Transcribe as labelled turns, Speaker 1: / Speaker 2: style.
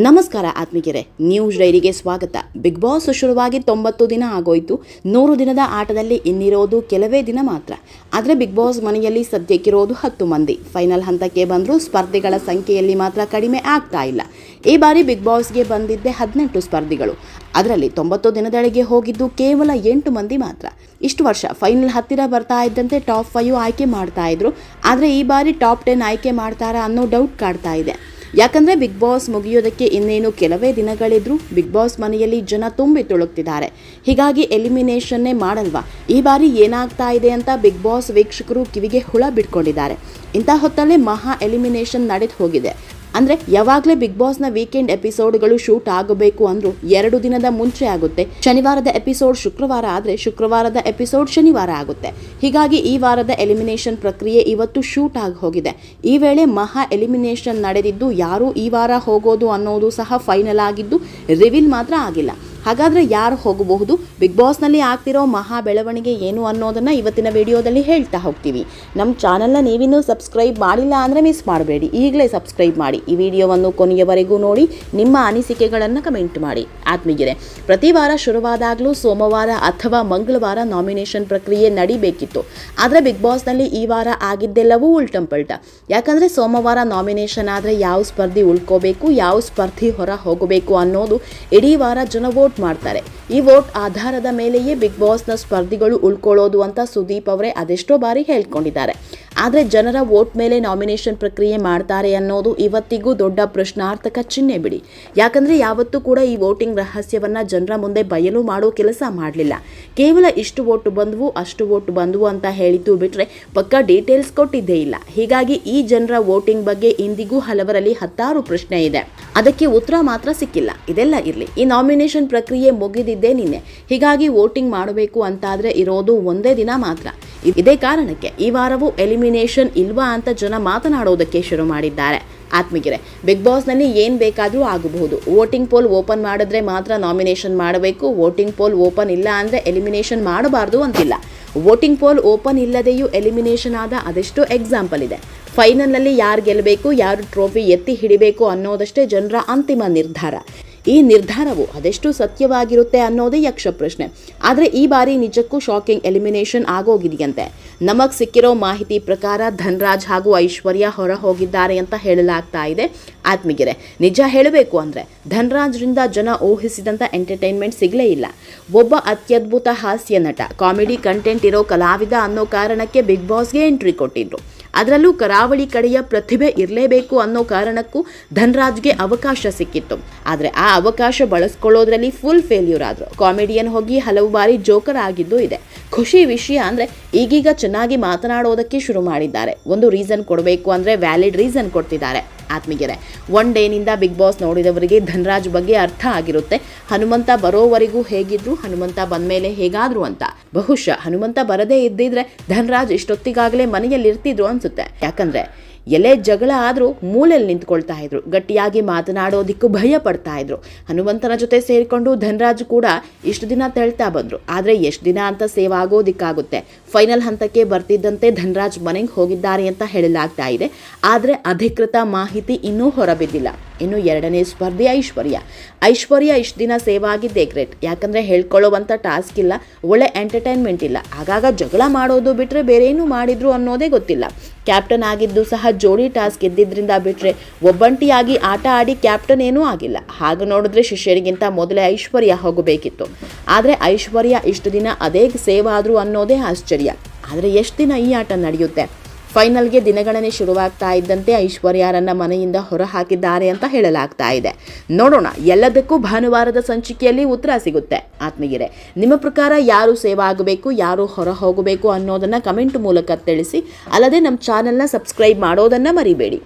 Speaker 1: ನಮಸ್ಕಾರ ಆತ್ಮಿಗೆರೆ ನ್ಯೂಸ್ ಡೈರಿಗೆ ಸ್ವಾಗತ. ಬಿಗ್ ಬಾಸ್ ಶುರುವಾಗಿ ತೊಂಬತ್ತು ದಿನ ಆಗೋಯ್ತು. ನೂರು ದಿನದ ಆಟದಲ್ಲಿ ಇನ್ನಿರೋದು ಕೆಲವೇ ದಿನ ಮಾತ್ರ. ಆದರೆ ಬಿಗ್ ಬಾಸ್ ಮನೆಯಲ್ಲಿ ಸದ್ಯಕ್ಕಿರೋದು ಹತ್ತು ಮಂದಿ. ಫೈನಲ್ ಹಂತಕ್ಕೆ ಬಂದರೂ ಸ್ಪರ್ಧಿಗಳ ಸಂಖ್ಯೆಯಲ್ಲಿ ಮಾತ್ರ ಕಡಿಮೆ ಆಗ್ತಾ ಇಲ್ಲ. ಈ ಬಾರಿ ಬಿಗ್ ಬಾಸ್ಗೆ ಬಂದಿದ್ದೆ ಹದಿನೆಂಟು ಸ್ಪರ್ಧಿಗಳು. ಅದರಲ್ಲಿ ತೊಂಬತ್ತು ದಿನದೊಳಗೆ ಹೋಗಿದ್ದು ಕೇವಲ ಎಂಟು ಮಂದಿ ಮಾತ್ರ. ಇಷ್ಟು ವರ್ಷ ಫೈನಲ್ ಹತ್ತಿರ ಬರ್ತಾ ಇದ್ದಂತೆ ಟಾಪ್ ಫೈವ್ ಆಯ್ಕೆ ಮಾಡ್ತಾ ಇದ್ರು. ಆದರೆ ಈ ಬಾರಿ ಟಾಪ್ ಟೆನ್ ಆಯ್ಕೆ ಮಾಡ್ತಾರಾ ಅನ್ನೋ ಡೌಟ್ ಕಾಡ್ತಾ ಇದೆ. ಯಾಕಂದ್ರೆ ಬಿಗ್ ಬಾಸ್ ಮುಗಿಯೋದಕ್ಕೆ ಇನ್ನೇನು ಕೆಲವೇ ದಿನಗಳಿದ್ರು ಬಿಗ್ ಬಾಸ್ ಮನೆಯಲ್ಲಿ ಜನ ತುಂಬಿ ತುಳುಕ್ತಿದ್ದಾರೆ. ಹೀಗಾಗಿ ಎಲಿಮಿನೇಷನ್ನೇ ಮಾಡಲ್ವಾ? ಈ ಬಾರಿ ಏನಾಗ್ತಾ ಇದೆ ಅಂತ ಬಿಗ್ ಬಾಸ್ ವೀಕ್ಷಕರು ಕಿವಿಗೆ ಹುಳ ಬಿಟ್ಕೊಂಡಿದ್ದಾರೆ. ಇಂಥ ಹೊತ್ತಲ್ಲೇ ಮಹಾ ಎಲಿಮಿನೇಷನ್ ನಡೆದು ಹೋಗಿದೆ. ಅಂದ್ರೆ ಯಾವಾಗಲೇ ಬಿಗ್ ಬಾಸ್ನ ವೀಕೆಂಡ್ ಎಪಿಸೋಡ್ಗಳು ಶೂಟ್ ಆಗಬೇಕು ಅಂದರೂ ಎರಡು ದಿನದ ಮುಂಚೆ ಆಗುತ್ತೆ. ಶನಿವಾರದ ಎಪಿಸೋಡ್ ಶುಕ್ರವಾರ ಆದರೆ ಶುಕ್ರವಾರದ ಎಪಿಸೋಡ್ ಶನಿವಾರ ಆಗುತ್ತೆ. ಹೀಗಾಗಿ ಈ ವಾರದ ಎಲಿಮಿನೇಷನ್ ಪ್ರಕ್ರಿಯೆ ಇವತ್ತು ಶೂಟ್ ಆಗಿ ಹೋಗಿದೆ. ಈ ವೇಳೆ ಮಹಾ ಎಲಿಮಿನೇಷನ್ ನಡೆದಿದ್ದು ಯಾರು ಈ ವಾರ ಹೋಗೋದು ಅನ್ನೋದು ಸಹ ಫೈನಲ್ ಆಗಿದ್ದು ರಿವೀಲ್ ಮಾತ್ರ ಆಗಿಲ್ಲ. ಹಾಗಾದ್ರೆ ಯಾರು ಹೋಗಬಹುದು? ಬಿಗ್ ಬಾಸ್ನಲ್ಲಿ ಆಗ್ತಿರೋ ಮಹಾ ಬೆಳವಣಿಗೆ ಏನು ಅನ್ನೋದನ್ನು ಇವತ್ತಿನ ವಿಡಿಯೋದಲ್ಲಿ ಹೇಳ್ತಾ ಹೋಗ್ತೀವಿ. ನಮ್ಮ ಚಾನಲ್ನ ನೀವಿನ್ನೂ ಸಬ್ಸ್ಕ್ರೈಬ್ ಮಾಡಿಲ್ಲ ಅಂದರೆ ಮಿಸ್ ಮಾಡಬೇಡಿ. ಈಗಲೇ ಸಬ್ಸ್ಕ್ರೈಬ್ ಮಾಡಿ. ಈ ವಿಡಿಯೋವನ್ನು ಕೊನೆಯವರೆಗೂ ನೋಡಿ, ನಿಮ್ಮ ಅನಿಸಿಕೆಗಳನ್ನು ಕಮೆಂಟ್ ಮಾಡಿ. ಆತ್ಮೀಯರೇ, ಪ್ರತಿ ವಾರ ಶುರುವಾದಾಗಲೂ ಸೋಮವಾರ ಅಥವಾ ಮಂಗಳವಾರ ನಾಮಿನೇಷನ್ ಪ್ರಕ್ರಿಯೆ ನಡಿಬೇಕಿತ್ತು. ಆದರೆ ಬಿಗ್ ಬಾಸ್ನಲ್ಲಿ ಈ ವಾರ ಆಗಿದ್ದೆಲ್ಲವೂ ಉಲ್ಟಂಪಲ್ಟ ಯಾಕಂದರೆ ಸೋಮವಾರ ನಾಮಿನೇಷನ್ ಆದರೆ ಯಾವ ಸ್ಪರ್ಧಿ ಉಳ್ಕೋಬೇಕು, ಯಾವ ಸ್ಪರ್ಧಿ ಹೊರ ಹೋಗಬೇಕು ಅನ್ನೋದು ಇಡೀ ವಾರ ಜನ ಮಾಡ್ತಾರೆ. ಈ ವೋಟ್ ಆಧಾರದ ಮೇಲೆಯೇ ಬಿಗ್ ಬಾಸ್ನ ಸ್ಪರ್ಧಿಗಳು ಉಳ್ಕೊಳ್ಳೋದು ಅಂತ ಸುದೀಪ್ ಅವರೇ ಅದೆಷ್ಟೋ ಬಾರಿ ಹೇಳ್ಕೊಂಡಿದ್ದಾರೆ. ಆದರೆ ಜನರ ವೋಟ್ ಮೇಲೆ ನಾಮಿನೇಷನ್ ಪ್ರಕ್ರಿಯೆ ಮಾಡ್ತಾರೆ ಅನ್ನೋದು ಇವತ್ತಿಗೂ ದೊಡ್ಡ ಪ್ರಶ್ನಾರ್ಥಕ ಚಿಹ್ನೆ ಬಿಡಿ. ಯಾಕಂದರೆ ಯಾವತ್ತೂ ಕೂಡ ಈ ವೋಟಿಂಗ್ ರಹಸ್ಯವನ್ನು ಜನರ ಮುಂದೆ ಬಯಲು ಮಾಡೋ ಕೆಲಸ ಮಾಡಲಿಲ್ಲ. ಕೇವಲ ಇಷ್ಟು ವೋಟ್ ಬಂದವು, ಅಷ್ಟು ವೋಟ್ ಬಂದವು ಅಂತ ಹೇಳಿದ್ದು ಬಿಟ್ಟರೆ ಪಕ್ಕ ಡೀಟೇಲ್ಸ್ ಕೊಟ್ಟಿದ್ದೇ ಇಲ್ಲ. ಹೀಗಾಗಿ ಈ ಜನರ ವೋಟಿಂಗ್ ಬಗ್ಗೆ ಇಂದಿಗೂ ಹಲವರಲ್ಲಿ ಹತ್ತಾರು ಪ್ರಶ್ನೆ ಇದೆ. ಅದಕ್ಕೆ ಉತ್ತರ ಮಾತ್ರ ಸಿಕ್ಕಿಲ್ಲ. ಇದೆಲ್ಲ ಇರಲಿ. ಈ ನಾಮಿನೇಷನ್ ಪ್ರಕ್ರಿಯೆ ಮುಗಿದಿದ್ದೇ ನಿನ್ನೆ. ಹೀಗಾಗಿ ವೋಟಿಂಗ್ ಮಾಡಬೇಕು ಅಂತಾದ್ರೆ ಇರೋದು ಒಂದೇ ದಿನ ಮಾತ್ರ. ಇದೇ ಕಾರಣಕ್ಕೆ ಈ ವಾರವೂ ಎಲಿಮಿನೇಷನ್ ಇಲ್ವಾ ಅಂತ ಜನ ಮಾತನಾಡೋದಕ್ಕೆ ಶುರು ಮಾಡಿದ್ದಾರೆ. ಆತ್ಮಗಿರೆ ಬಿಗ್ ಬಾಸ್ನಲ್ಲಿ ಏನು ಬೇಕಾದರೂ ಆಗಬಹುದು. ವೋಟಿಂಗ್ ಪೋಲ್ ಓಪನ್ ಮಾಡಿದ್ರೆ ಮಾತ್ರ ನಾಮಿನೇಷನ್ ಮಾಡಬೇಕು. ವೋಟಿಂಗ್ ಪೋಲ್ ಓಪನ್ ಇಲ್ಲ ಅಂದರೆ ಎಲಿಮಿನೇಷನ್ ಮಾಡಬಾರ್ದು ಅಂತಿಲ್ಲ. ವೋಟಿಂಗ್ ಪೋಲ್ ಓಪನ್ ಇಲ್ಲದೆಯೂ ಎಲಿಮಿನೇಷನ್ ಆದ ಅದೆಷ್ಟೋ ಎಕ್ಸಾಂಪಲ್ ಇದೆ. ಫೈನಲ್ನಲ್ಲಿ ಯಾರು ಗೆಲ್ಲಬೇಕು ಯಾರು ಟ್ರೋಫಿ ಎತ್ತಿ ಹಿಡಿಬೇಕು ಅನ್ನೋದಷ್ಟೇ ಜನರ ಅಂತಿಮ ನಿರ್ಧಾರ. ಈ ನಿರ್ಧಾರವು ಅದೆಷ್ಟು ಸತ್ಯವಾಗಿರುತ್ತೆ ಅನ್ನೋದೇ ಯಕ್ಷ ಪ್ರಶ್ನೆ ಆದರೆ ಈ ಬಾರಿ ನಿಜಕ್ಕೂ ಶಾಕಿಂಗ್ ಎಲಿಮಿನೇಷನ್ ಆಗೋಗಿದೆಯಂತೆ. ನಮಗೆ ಸಿಕ್ಕಿರೋ ಮಾಹಿತಿ ಪ್ರಕಾರ ಧನ್ರಾಜ್ ಹಾಗೂ ಐಶ್ವರ್ಯ ಹೊರ ಹೋಗಿದ್ದಾರೆ ಅಂತ ಹೇಳಲಾಗ್ತಾ ಇದೆ. ಆತ್ಮಗೆರೆ ನಿಜ ಹೇಳಬೇಕು ಅಂದರೆ ಧನ್ರಾಜ್ರಿಂದ ಜನ ಊಹಿಸಿದಂಥ ಎಂಟರ್ಟೈನ್ಮೆಂಟ್ ಸಿಗಲೇ ಇಲ್ಲ. ಒಬ್ಬ ಅತ್ಯದ್ಭುತ ಹಾಸ್ಯ ನಟ ಕಾಮಿಡಿ ಕಂಟೆಂಟ್ ಇರೋ ಕಲಾವಿದ ಅನ್ನೋ ಕಾರಣಕ್ಕೆ ಬಿಗ್ ಬಾಸ್ಗೆ ಎಂಟ್ರಿ ಕೊಟ್ಟಿದ್ರು. ಅದರಲ್ಲೂ ಕರಾವಳಿ ಕಡೆಯ ಪ್ರತಿಭೆ ಇರಲೇಬೇಕು ಅನ್ನೋ ಕಾರಣಕ್ಕೂ ಧನ್ರಾಜ್ಗೆ ಅವಕಾಶ ಸಿಕ್ಕಿತ್ತು. ಆದರೆ ಆ ಅವಕಾಶ ಬಳಸ್ಕೊಳ್ಳೋದ್ರಲ್ಲಿ ಫುಲ್ ಫೇಲ್ಯೂರ್ ಆದರು. ಕಾಮಿಡಿಯನ್ ಹೋಗಿ ಹಲವು ಬಾರಿ ಜೋಕರ್ ಆಗಿದ್ದು ಇದೆ. ಖುಷಿ ವಿಷಯ ಅಂದರೆ ಈಗೀಗ ಚೆನ್ನಾಗಿ ಮಾತನಾಡೋದಕ್ಕೆ ಶುರು ಮಾಡಿದ್ದಾರೆ. ಒಂದು ರೀಸನ್ ಕೊಡಬೇಕು ಅಂದರೆ ವ್ಯಾಲಿಡ್ ರೀಸನ್ ಕೊಡ್ತಿದ್ದಾರೆ. ಆತ್ಮೀಗೆರೆ ಒನ್ ಡೇನಿಂದ ಬಿಗ್ ಬಾಸ್ ನೋಡಿದವರಿಗೆ ಧನರಾಜ್ ಬಗ್ಗೆ ಅರ್ಥ ಆಗಿರುತ್ತೆ. ಹನುಮಂತ ಬರೋವರೆಗೂ ಹೇಗಿದ್ರು, ಹನುಮಂತ ಬಂದಮೇಲೆ ಹೇಗಾದ್ರು ಅಂತ. ಬಹುಶಃ ಹನುಮಂತ ಬರದೇ ಇದ್ದಿದ್ರೆ ಧನರಾಜ್ ಇಷ್ಟೊತ್ತಿಗಾಗಲೇ ಮನೆಯಲ್ಲಿ ಇರ್ತಿದ್ರು ಅನ್ಸುತ್ತೆ. ಯಾಕಂದ್ರೆ ಎಲ್ಲೇ ಜಗಳ ಆದರೂ ಮೂಲೆಯಲ್ಲಿ ನಿಂತ್ಕೊಳ್ತಾ ಇದ್ರು. ಗಟ್ಟಿಯಾಗಿ ಮಾತನಾಡೋದಿಕ್ಕೂ ಭಯ ಪಡ್ತಾ ಇದ್ರು. ಹನುಮಂತನ ಜೊತೆ ಸೇರಿಕೊಂಡು ಧನರಾಜ್ ಕೂಡ ಇಷ್ಟು ದಿನ ತೆಳ್ತಾ ಬಂದರು. ಆದರೆ ಎಷ್ಟು ದಿನ ಅಂತ ಸೇವ್ ಆಗೋದಿಕ್ಕಾಗುತ್ತೆ. ಫೈನಲ್ ಹಂತಕ್ಕೆ ಬರ್ತಿದ್ದಂತೆ ಧನರಾಜ್ ಮನೆಗೆ ಹೋಗಿದ್ದಾರೆ ಅಂತ ಹೇಳಲಾಗ್ತಾ ಇದೆ. ಆದರೆ ಅಧಿಕೃತ ಮಾಹಿತಿ ಇನ್ನೂ ಹೊರಬಿದ್ದಿಲ್ಲ. ಇನ್ನು ಎರಡನೇ ಸ್ಪರ್ಧೆ ಐಶ್ವರ್ಯ. ಐಶ್ವರ್ಯ ಇಷ್ಟು ದಿನ ಸೇವ್ ಆಗಿದ್ದೇ ಗ್ರೇಟ್. ಯಾಕಂದರೆ ಹೇಳ್ಕೊಳ್ಳೋವಂಥ ಟಾಸ್ಕ್ ಇಲ್ಲ, ಒಳ್ಳೆ ಎಂಟರ್ಟೈನ್ಮೆಂಟ್ ಇಲ್ಲ. ಆಗಾಗ ಜಗಳ ಮಾಡೋದು ಬಿಟ್ಟರೆ ಬೇರೆ ಏನು ಮಾಡಿದ್ರು ಅನ್ನೋದೇ ಗೊತ್ತಿಲ್ಲ. ಕ್ಯಾಪ್ಟನ್ ಆಗಿದ್ದು ಸಹ ಜೋಡಿ ಟಾಸ್ ಗೆದ್ದಿದ್ದರಿಂದ ಬಿಟ್ಟರೆ ಒಬ್ಬಂಟಿಯಾಗಿ ಆಟ ಆಡಿ ಕ್ಯಾಪ್ಟನ್ ಏನೂ ಆಗಿಲ್ಲ. ಹಾಗೆ ನೋಡಿದ್ರೆ ಶಿಷ್ಯರಿಗಿಂತ ಮೊದಲೇ ಐಶ್ವರ್ಯ ಹೋಗಬೇಕಿತ್ತು. ಆದರೆ ಐಶ್ವರ್ಯ ಇಷ್ಟು ದಿನ ಅದೇ ಸೇವ್ ಆದರೂ ಅನ್ನೋದೇ ಆಶ್ಚರ್ಯ. ಆದರೆ ಎಷ್ಟು ದಿನ ಈ ಆಟ ನಡೆಯುತ್ತೆ? ಫೈನಲ್ಗೆ ದಿನಗಣನೆ ಶುರುವಾಗ್ತಾ ಇದ್ದಂತೆ ಐಶ್ವರ್ಯಾರನ್ನ ಮನೆಯಿಂದ ಹೊರಹಾಕಿದ್ದಾರೆ ಅಂತ ಹೇಳಲಾಗ್ತಾ ಇದೆ. ನೋಡೋಣ, ಎಲ್ಲದಕ್ಕೂ ಭಾನುವಾರದ ಸಂಚಿಕೆಯಲ್ಲಿ ಉತ್ತರ ಸಿಗುತ್ತೆ. ಆತ್ಮಗಿರೆ ನಿಮ್ಮ ಪ್ರಕಾರ ಯಾರು ಸೇವಾ ಆಗಬೇಕು ಯಾರು ಹೊರ ಹೋಗಬೇಕು ಅನ್ನೋದನ್ನ ಕಮೆಂಟ್ ಮೂಲಕ ತಿಳಿಸಿ, ಅಲ್ಲದೆ ನಮ್ಮ ಚಾನೆಲ್ನ ಸಬ್ಸ್ಕ್ರೈಬ್ ಮಾಡೋದನ್ನ ಮರಿಬೇಡಿ.